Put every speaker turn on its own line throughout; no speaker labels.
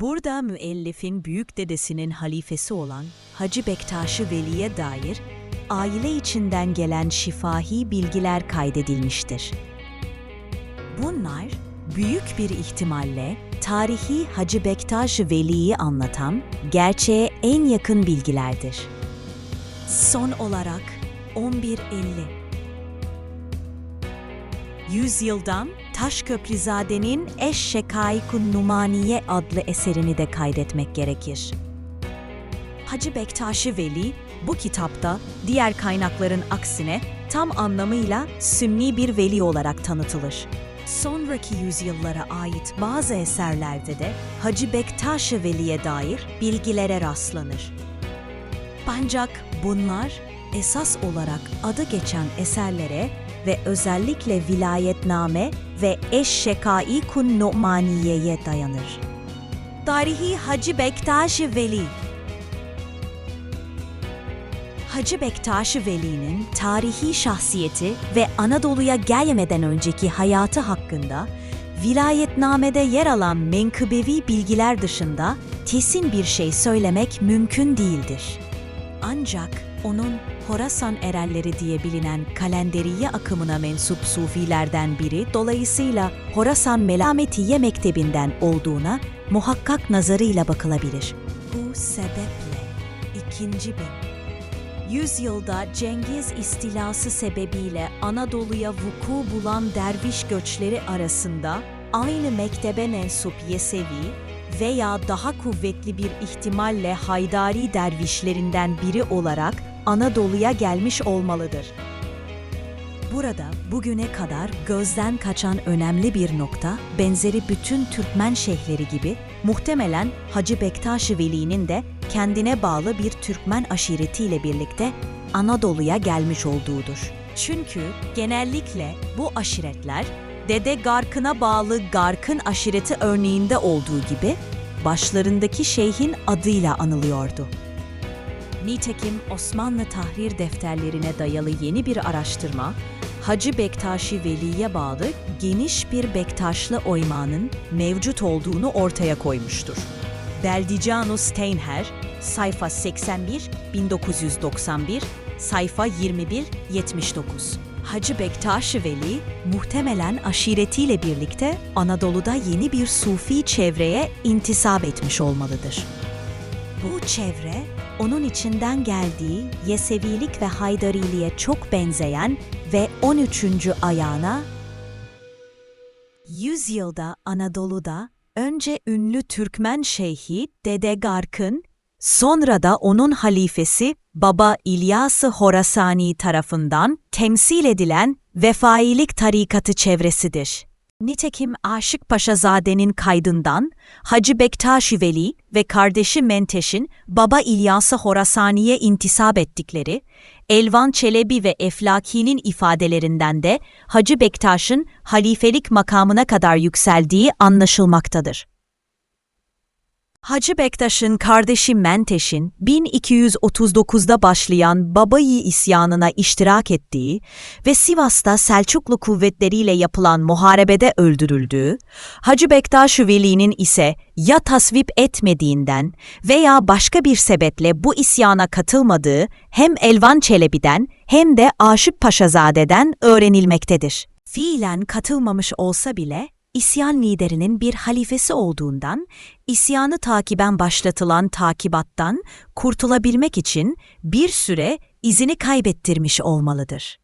Burada müellifin büyük dedesinin halifesi olan Hacı Bektaş-ı Veli'ye dair aile içinden gelen şifahi bilgiler kaydedilmiştir. Bunlar büyük bir ihtimalle tarihi Hacı Bektaş-ı Veli'yi anlatan gerçeğe en yakın bilgilerdir. Son olarak 1150 Yüzyıldan Taşköprüzade'nin Eş Şekaikun Numaniye adlı eserini de kaydetmek gerekir. Hacı Bektaş-ı Veli bu kitapta diğer kaynakların aksine tam anlamıyla sünni bir veli olarak tanıtılır. Sonraki yüzyıllara ait bazı eserlerde de Hacı Bektaş-ı Veli'ye dair bilgilere rastlanır. Ancak bunlar esas olarak adı geçen eserlere ve özellikle vilayetname ve Eşşekai-kun Nu'maniye'ye dayanır. Tarihi Hacı Bektaş-ı Veli Hacı Bektaş-ı Veli'nin tarihi şahsiyeti ve Anadolu'ya gelmeden önceki hayatı hakkında vilayetnamede yer alan menkıbevi bilgiler dışında kesin bir şey söylemek mümkün değildir. Ancak onun Horasan erelleri diye bilinen kalenderiye akımına mensup sufilerden biri dolayısıyla Horasan Melametiye Mektebinden olduğuna muhakkak nazarıyla bakılabilir. Bu sebeple ikinci bin Yüzyılda Cengiz istilası sebebiyle Anadolu'ya vuku bulan derviş göçleri arasında aynı mektebe mensup Yesevi veya daha kuvvetli bir ihtimalle Haydari dervişlerinden biri olarak Anadolu'ya gelmiş olmalıdır. Burada bugüne kadar gözden kaçan önemli bir nokta, benzeri bütün Türkmen şeyhleri gibi muhtemelen Hacı Bektaş-ı Veli'nin de kendine bağlı bir Türkmen aşiretiyle birlikte Anadolu'ya gelmiş olduğudur. Çünkü genellikle bu aşiretler Dede Garkın'a bağlı Garkın aşireti örneğinde olduğu gibi başlarındaki şeyhin adıyla anılıyordu. Nitekim Osmanlı tahrir defterlerine dayalı yeni bir araştırma, Hacı Bektaşi Veli'ye bağlı geniş bir Bektaşlı oymağının mevcut olduğunu ortaya koymuştur. Beldicano Steinher, sayfa 81, 1991, sayfa 21, 79. Hacı Bektaş Veli muhtemelen aşiretiyle birlikte Anadolu'da yeni bir sufi çevreye intisap etmiş olmalıdır. Bu çevre onun içinden geldiği Yesevilik ve Haydariliğe çok benzeyen ve 13. ayağına Yüzyılda Anadolu'da önce ünlü Türkmen şeyhi Dede Garkın, sonra da onun halifesi Baba İlyas-ı Horasani tarafından temsil edilen vefailik tarikatı çevresidir. Nitekim Aşık Paşazade'nin kaydından Hacı Bektaş Veli ve kardeşi Menteş'in Baba İlyas-ı Horasani'ye intisap ettikleri, Elvan Çelebi ve Eflaki'nin ifadelerinden de Hacı Bektaş'ın halifelik makamına kadar yükseldiği anlaşılmaktadır. Hacı Bektaş'ın kardeşi Menteş'in 1239'da başlayan Babayi isyanına iştirak ettiği ve Sivas'ta Selçuklu kuvvetleriyle yapılan muharebede öldürüldüğü, Hacı Bektaş Veli'nin ise ya tasvip etmediğinden veya başka bir sebeple bu isyana katılmadığı hem Elvan Çelebi'den hem de Aşık Paşazade'den öğrenilmektedir. Fiilen katılmamış olsa bile İsyan liderinin bir halifesi olduğundan, isyanı takiben başlatılan takibattan kurtulabilmek için bir süre izini kaybettirmiş olmalıdır.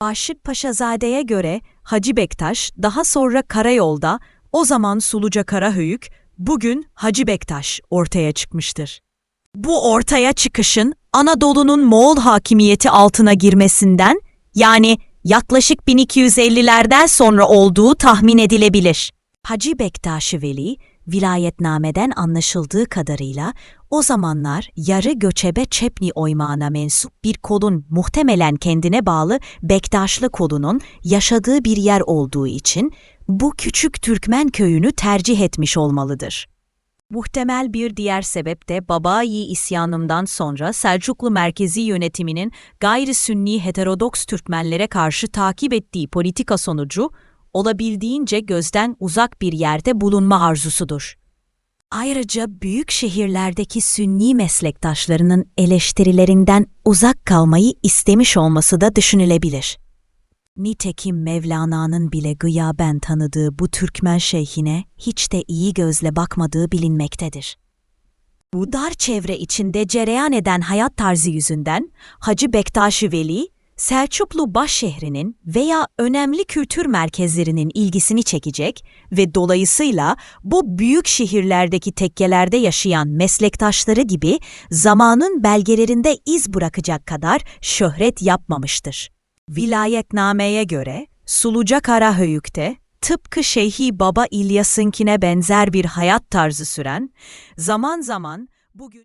Aşık Paşazade'ye göre Hacı Bektaş daha sonra karayolda o zaman Suluca Karahöyük, bugün Hacı Bektaş ortaya çıkmıştır. Bu ortaya çıkışın Anadolu'nun Moğol hakimiyeti altına girmesinden yani yaklaşık 1250'lerden sonra olduğu tahmin edilebilir. Hacı Bektaş Veli, vilayetnameden anlaşıldığı kadarıyla o zamanlar yarı göçebe Çepni oymağına mensup bir kolun muhtemelen kendine bağlı Bektaşlı kolunun yaşadığı bir yer olduğu için bu küçük Türkmen köyünü tercih etmiş olmalıdır. Muhtemel bir diğer sebep de Babayi isyanından sonra Selçuklu merkezi yönetiminin gayri sünni heterodoks Türkmenlere karşı takip ettiği politika sonucu olabildiğince gözden uzak bir yerde bulunma arzusudur. Ayrıca büyük şehirlerdeki sünni meslektaşlarının eleştirilerinden uzak kalmayı istemiş olması da düşünülebilir. Nitekim Mevlana'nın bile gıyaben tanıdığı bu Türkmen şeyhine hiç de iyi gözle bakmadığı bilinmektedir. Bu dar çevre içinde cereyan eden hayat tarzı yüzünden Hacı Bektaş-ı Veli, Selçuklu başşehrinin veya önemli kültür merkezlerinin ilgisini çekecek ve dolayısıyla bu büyük şehirlerdeki tekkelerde yaşayan meslektaşları gibi zamanın belgelerinde iz bırakacak kadar şöhret yapmamıştır. Vilayetname'ye göre Suluca Karahöyük'te tıpkı Şeyhi Baba İlyas'ınkine benzer bir hayat tarzı süren, zaman zaman bugün